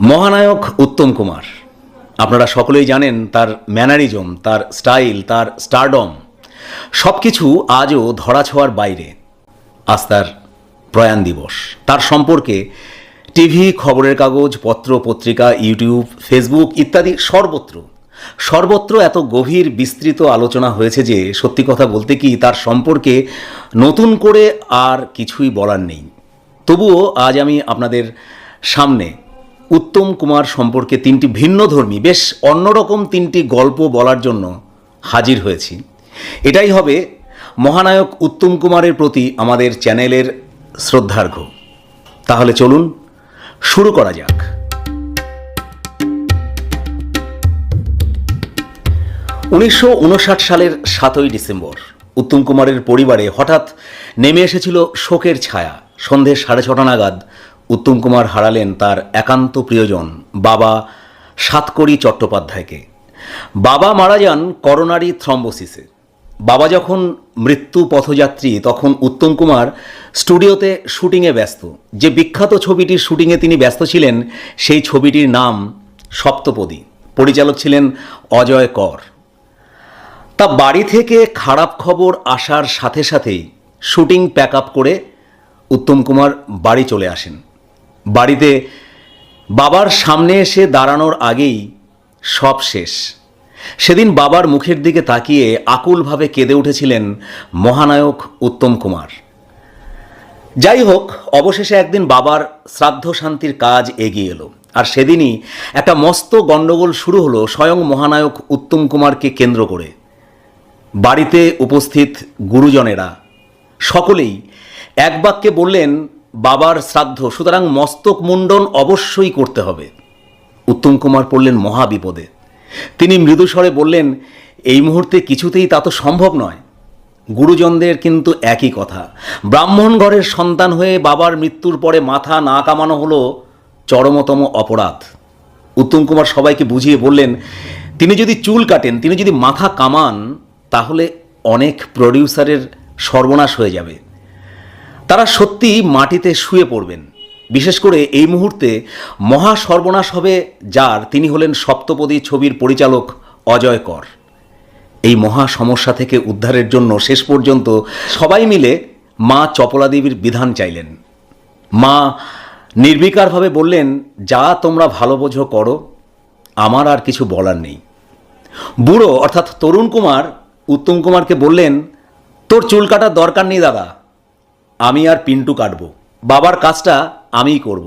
মহানায়ক উত্তম কুমার। আপনারা সকলেই জানেন তার ম্যানারিজম, তার স্টাইল, তার স্টারডম। সব কিছু আজও ধরাছোঁয়ার বাইরে। আজ তার প্রয়াণ দিবস। তার সম্পর্কে টিভি, খবরের কাগজ, পত্র, পত্রিকা, ইউটিউব, ফেসবুক ইত্যাদি সর্বত্র। সর্বত্র এত গভীর, বিস্তৃত আলোচনা হয়েছে যে সত্যি কথা বলতে কি তার সম্পর্কে নতুন করে আর কিছুই বলার নেই। তবুও আজ আমি আপনাদের সামনে উত্তম কুমার সম্পর্কে তিনটি ভিন্ন ধর্মী, বেশ অন্যরকম তিনটি গল্প বলার জন্য হাজির হয়েছি। এটাই হবে মহানায়ক উত্তম কুমারের প্রতি আমাদের চ্যানেলের শ্রদ্ধার্ঘ তাহলে চলুন, শুরু করা যাক। উনিশশো উনষাট সালের সাতই ডিসেম্বর, উত্তম কুমারের পরিবারে হঠাৎ নেমে এসেছিল শোকের ছায়া। সন্ধে সাড়ে ছটা নাগাদ উত্তম কুমার হারালেন তার একান্ত প্রিয়জন, বাবা সাতকড়ি চট্টোপাধ্যায়কে। বাবা মারা যান করোনারি থ্রম্বোসিসে। বাবা যখন মৃত্যু পথযাত্রী, তখন উত্তম কুমার স্টুডিওতে শুটিংয়ে ব্যস্ত। যে বিখ্যাত ছবিটির শুটিংয়ে তিনি ব্যস্ত ছিলেন, সেই ছবিটির নাম সপ্তপদী। পরিচালক ছিলেন অজয় কর। তা বাড়ি থেকে খারাপ খবর আসার সাথে সাথেই শুটিং প্যাক আপ করে উত্তম কুমার বাড়ি চলে আসেন। বাড়িতে বাবার সামনে এসে দাঁড়ানোর আগেই সব শেষ। সেদিন বাবার মুখের দিকে তাকিয়ে আকুলভাবে কেঁদে উঠেছিলেন মহানায়ক উত্তম কুমার। যাই হোক, অবশেষে একদিন বাবার শ্রাদ্ধ শান্তির কাজ এগিয়ে এলো, আর সেদিনই একটা মস্ত গণ্ডগোল শুরু হলো স্বয়ং মহানায়ক উত্তম কুমারকে কেন্দ্র করে। বাড়িতে উপস্থিত গুরুজনেরা সকলেই এক বাক্যে বললেন বাবার শ্রাদ্ধ, সুতরাং মস্তক মুণ্ডন অবশ্যই করতে হবে। উত্তম কুমার পড়লেন মহাবিপদে। তিনি মৃদুস্বরে বললেন, এই মুহূর্তে কিছুতেই তা তো সম্ভব নয়। গুরুজনদের কিন্তু একই কথা। ব্রাহ্মণ ঘরের সন্তান হয়ে বাবার মৃত্যুর পরে মাথা না কামানো হলো চরমতম অপরাধ। উত্তম কুমার সবাইকে বুঝিয়ে বললেন, তিনি যদি চুল কাটেন, তিনি যদি মাথা কামান, তাহলে অনেক প্রডিউসারের সর্বনাশ হয়ে যাবে। তারা সত্যি মাটিতে শুয়ে পড়বেন। বিশেষ করে এই মুহূর্তে মহা সর্বনাশ হবে যার তিনি হলেন সপ্তপদী ছবির পরিচালক অজয় কর। এই মহা সমস্যা থেকে উদ্ধারের জন্য শেষ পর্যন্ত সবাই মিলে মা চপলা দেবীর বিধান চাইলেন। মা নির্বিকারভাবে বললেন, যা তোমরা ভালো বোঝো করো, আমার আর কিছু বলার নেই। বুড়ো, অর্থাৎ তরুণ কুমার, উত্তম কুমারকে বললেন, তোর চুল কাটার দরকার নেই দাদা আমি আর পিন্টু কাটব। বাবার কাজটা আমিই করব।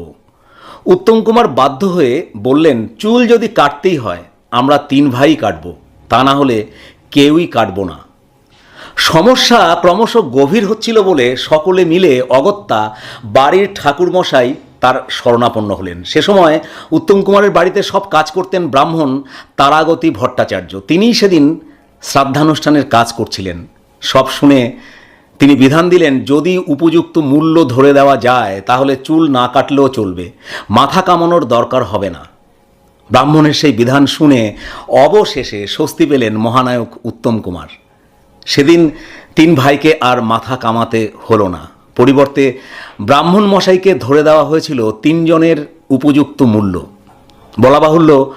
উত্তম কুমার বাধ্য হয়ে বললেন, চুল যদি কাটতেই হয়, আমরা তিন ভাই কাটব। তা না হলে কেউই কাটব না। সমস্যা ক্রমশ গভীর হচ্ছিল বলে সকলে মিলে অগত্যা বাড়ির ঠাকুরমশাই তার শরণাপন্ন হলেন। সে সময় উত্তম কুমারের বাড়িতে সব কাজ করতেন ব্রাহ্মণ তারাগতি ভট্টাচার্য। তিনিই সেদিন শ্রাদ্ধানুষ্ঠানের কাজ করছিলেন। সব শুনে তিনি বিধান দিলেন, যদি উপযুক্ত মূল্য ধরে দেওয়া যায়, তাহলে চুল না কাটলেও চলবে। মাথা কামানোর দরকার হবে না। ব্রাহ্মণের সেই বিধান শুনে অবশেষে স্বস্তি পেলেন মহানায়ক উত্তম কুমার। সেদিন তিন ভাইকে আর মাথা কামাতে হলো না। পরিবর্তে ব্রাহ্মণ মশাইকে ধরে দেওয়া হয়েছিল তিনজনের উপযুক্ত মূল্য। বলা বাহুল্য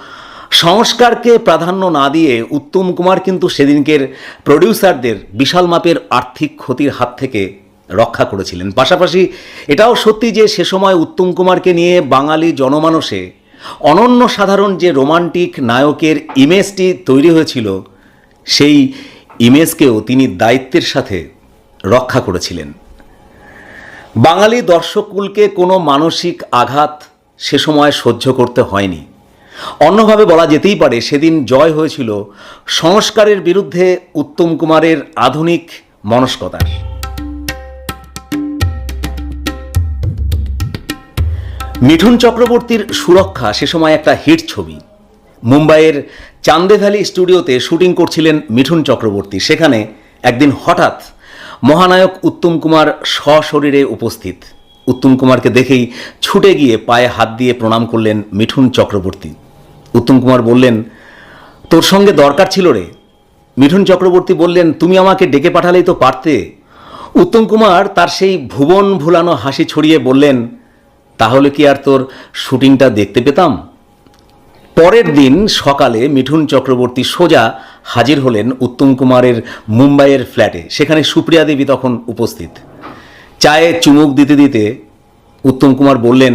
সংস্কারকে প্রাধান্য না দিয়ে উত্তম কুমার কিন্তু সেদিনকের প্রডিউসারদের বিশাল মাপের আর্থিক ক্ষতির হাত থেকে রক্ষা করেছিলেন। পাশাপাশি এটাও সত্যি যে সে সময় উত্তম কুমারকে নিয়ে বাঙালি জনমানসে অনন্য সাধারণ যে রোমান্টিক নায়কের ইমেজটি তৈরি হয়েছিল, সেই ইমেজকেও তিনি দায়িত্বের সাথে রক্ষা করেছিলেন। বাঙালি দর্শককুলকে কোনো মানসিক আঘাত সে সময় সহ্য করতে হয়নি। অন্যভাবে বলা যেতেই পারে সেদিন জয় হয়েছিল সংস্কারের বিরুদ্ধে উত্তম কুমারের আধুনিক মনস্কতার। মিঠুন চক্রবর্তীর সুরক্ষা সে সময় একটা হিট ছবি। মুম্বাইয়ের চান্দে ভ্যালি স্টুডিওতে শুটিং করছিলেন মিঠুন চক্রবর্তী। সেখানে একদিন হঠাৎ মহানায়ক উত্তম কুমার সশরীরে উপস্থিত। উত্তম কুমারকে দেখেই ছুটে গিয়ে পায়ে হাত দিয়ে প্রণাম করলেন মিঠুন চক্রবর্তী। উত্তম কুমার বললেন, তোর সঙ্গে দরকার ছিল রে। মিঠুন চক্রবর্তী বললেন, তুমি আমাকে ডেকে পাঠালেই তো পারতে। উত্তম কুমার তার সেই ভুবন ভুলানো হাসি ছড়িয়ে বললেন, তাহলে কি আর তোর শুটিংটা দেখতে পেতাম? পরের দিন সকালে মিঠুন চক্রবর্তী সোজা হাজির হলেন উত্তম কুমারের মুম্বাইয়ের ফ্ল্যাটে। সেখানে সুপ্রিয়া দেবী তখন উপস্থিত। চায়ে চুমুক দিতে দিতে উত্তম কুমার বললেন,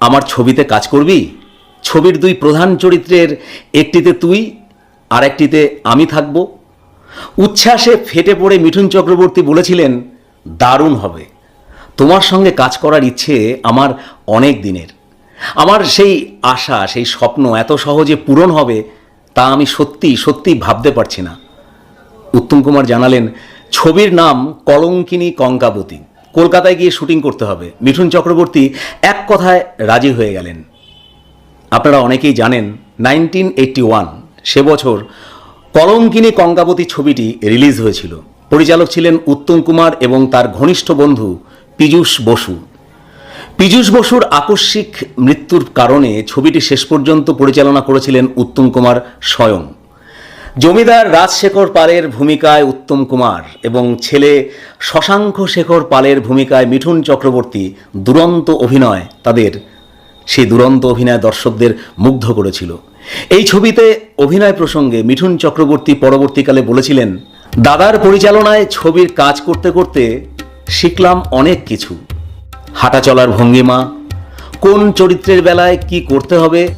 আমার ছবিতে কাজ করবি? ছবির দুই প্রধান চরিত্রের একটিতে তুই আর একটিতে আমি থাকব। উচ্ছ্বাসে ফেটে পড়ে মিঠুন চক্রবর্তী বলেছিলেন, দারুণ হবে। তোমার সঙ্গে কাজ করার ইচ্ছে আমার অনেক দিনের। আমার সেই আশা, সেই স্বপ্ন এত সহজে পূরণ হবে তা আমি সত্যি সত্যি ভাবতে পারছি না। উত্তম কুমার জানালেন, ছবির নাম কলঙ্কিনী কঙ্কাবতী। কলকাতায় গিয়ে শুটিং করতে হবে। মিঠুন চক্রবর্তী এক কথায় রাজি হয়ে গেলেন। আপনারা অনেকেই জানেন নাইনটিন ওয়ান সে বছর কলঙ্কিনী কঙ্কাবতী ছবিটি রিলিজ হয়েছিল। পরিচালক ছিলেন উত্তম কুমার এবং তার ঘনিষ্ঠ বন্ধু পীযূষ বসু। পীযূষ বসুর আকস্মিক মৃত্যুর কারণে ছবিটি শেষ পর্যন্ত পরিচালনা করেছিলেন উত্তম কুমার স্বয়ং। জমিদার রাজশেখর পালের ভূমিকায় উত্তম কুমার এবং ছেলে শশাঙ্ক শেখর পালের ভূমিকায় মিঠুন চক্রবর্তী দুরন্ত অভিনয় তাদের সেই দুরন্ত অভিনয় দর্শকদের মুগ্ধ করেছিল। এই ছবিতে অভিনয় প্রসঙ্গে মিঠুন চক্রবর্তী পরবর্তীকালে বলেছিলেন, দাদার পরিচালনায় ছবির কাজ করতে করতে শিখলাম অনেক কিছু। হাঁটা চলার ভঙ্গিমা, কোন চরিত্রের বেলায় কি করতে হবে,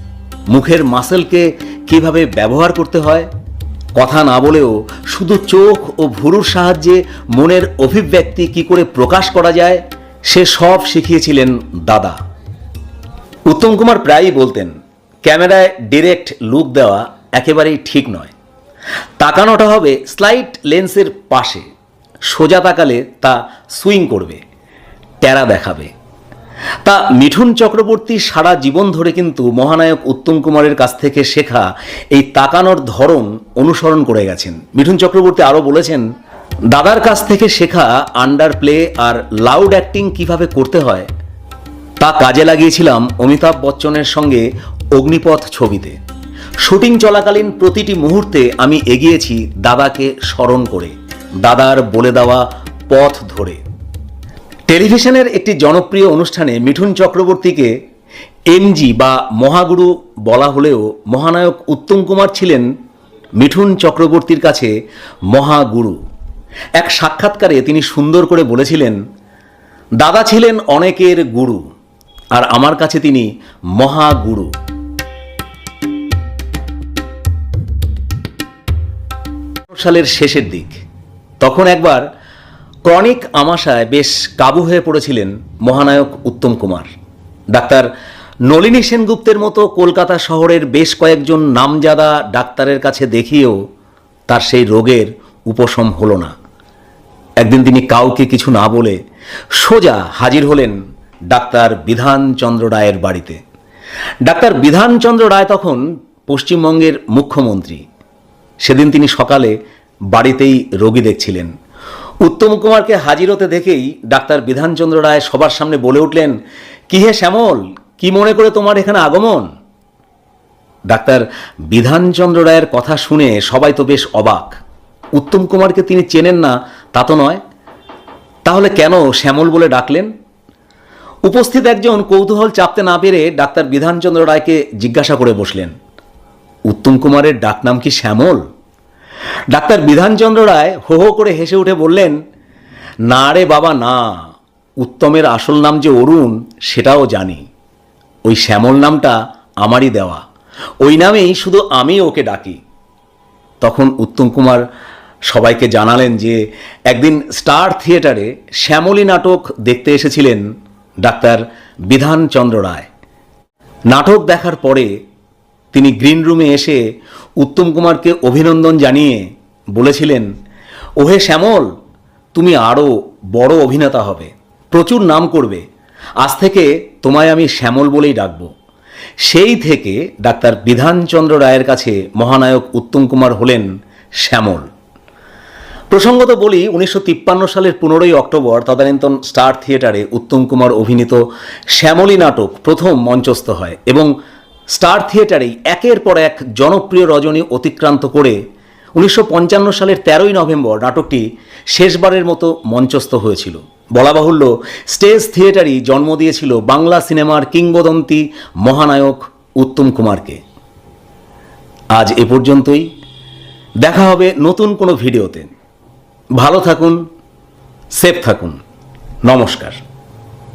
মুখের মাসেলকে কীভাবে ব্যবহার করতে হয়? কথা না বলেও শুধু চোখ ও ভুরুর সাহায্যে মনের অভিব্যক্তি কি করে প্রকাশ করা যায়, সে সব শিখিয়েছিলেন দাদা। উত্তম কুমার প্রায়ই বলতেন, ক্যামেরায় ডিরেক্ট লুক দেওয়া একেবারেই ঠিক নয়। তাকানোটা হবে স্লাইট লেন্সের পাশে। সোজা তাকালে তা সুইং করবে, টেরা দেখাবে। তা মিঠুন চক্রবর্তী সারা জীবন ধরে কিন্তু মহানায়ক উত্তম কুমারের কাছ থেকে শেখা এই তাকানোর ধরন অনুসরণ করে গেছেন। মিঠুন চক্রবর্তী আরও বলেছেন, দাদার কাছ থেকে শেখা আন্ডার প্লে আর লাউড অ্যাক্টিং কীভাবে করতে হয় তা কাজে লাগিয়েছিলাম অমিতাভ বচ্চনের সঙ্গে অগ্নিপথ ছবিতে। শুটিং চলাকালীন প্রতিটি মুহূর্তে আমি এগিয়েছি দাদাকে স্মরণ করে, দাদার বলে দেওয়া পথ ধরে। টেলিভিশনের একটি জনপ্রিয় অনুষ্ঠানে মিঠুন চক্রবর্তীকে এমজি বা মহাগুরু বলা হলেও মহানায়ক উত্তম কুমার ছিলেন মিঠুন চক্রবর্তীর কাছে মহাগুরু। এক সাক্ষাৎকারে তিনি সুন্দর করে বলেছিলেন, দাদা ছিলেন অনেকের গুরু। আর আমার কাছে তিনি মহাগুরু। সালের শেষের দিক। তখন একবার ক্রনিক আমাশায় বেশ কাবু হয়ে পড়েছিলেন মহানায়ক উত্তম কুমার। ডাক্তার নলিনী সেনগুপ্তের মতো কলকাতা শহরের বেশ কয়েকজন নামজাদা ডাক্তারের কাছে দেখিয়েও তার সেই রোগের উপশম হলো না। একদিন তিনি কাউকে কিছু না বলে সোজা হাজির হলেন ডাক্তার বিধানচন্দ্র রায়ের বাড়িতে। ডাক্তার বিধানচন্দ্র রায় তখন পশ্চিমবঙ্গের মুখ্যমন্ত্রী। সেদিন তিনি সকালে বাড়িতেই রোগী দেখছিলেন। উত্তম কুমারকে হাজির হতে দেখেই ডাক্তার বিধানচন্দ্র রায় সবার সামনে বলে উঠলেন, কি হে শ্যামল, কি মনে করে তোমার এখানে আগমন? ডাক্তার বিধানচন্দ্র রায়ের কথা শুনে সবাই তো বেশ অবাক। উত্তম কুমারকে তিনি চেনেন না, তা তো নয়। তাহলে কেন শ্যামল বলে ডাকলেন? উপস্থিত একজন কৌতূহল চাপতে না পেরে ডাক্তার বিধানচন্দ্র রায়কে জিজ্ঞাসা করে বসলেন। উত্তম কুমারের ডাকনাম কি শ্যামল? ডাক্তার বিধানচন্দ্র রায় হো হো করে হেসে উঠে বললেন, না রে বাবা, না। উত্তমের আসল নাম যে অরুণ, সেটাও জানি। ওই শ্যামল নামটা আমারই দেওয়া। ওই নামেই শুধু আমি ওকে ডাকি। তখন উত্তম কুমার সবাইকে জানালেন যে, একদিন স্টার থিয়েটারে শ্যামলী নাটক দেখতে এসেছিলেন ডাক্তার বিধানচন্দ্র রায়। নাটক দেখার পরে তিনি গ্রিন রুমে এসে উত্তম কুমারকে অভিনন্দন জানিয়ে বলেছিলেন, ওহে শ্যামল, তুমি আরও বড় অভিনেতা হবে। প্রচুর নাম করবে। আজ থেকে তোমায় আমি শ্যামল বলেই ডাকব। সেই থেকে ডাক্তার বিধানচন্দ্র রায়ের কাছে মহানায়ক উত্তম কুমার হলেন শ্যামল। প্রসঙ্গত বলি, উনিশশো তিপ্পান্ন সালের পনেরোই অক্টোবর তদানীন্তন স্টার থিয়েটারে উত্তম কুমার অভিনীত শ্যামলী নাটক প্রথম মঞ্চস্থ হয় এবং স্টার থিয়েটারেই একের পর এক জনপ্রিয় রজনী অতিক্রান্ত করে উনিশশো পঞ্চান্ন সালের তেরোই নভেম্বর নাটকটি শেষবারের মতো মঞ্চস্থ হয়েছিল। বলা বাহুল্য, স্টেজ থিয়েটারই জন্ম দিয়েছিল বাংলা সিনেমার কিংবদন্তি মহানায়ক উত্তম কুমারকে। আজ এ পর্যন্তই। দেখা হবে নতুন কোনো ভিডিওতে। ভালো থাকুন সেফ থাকুন। নমস্কার।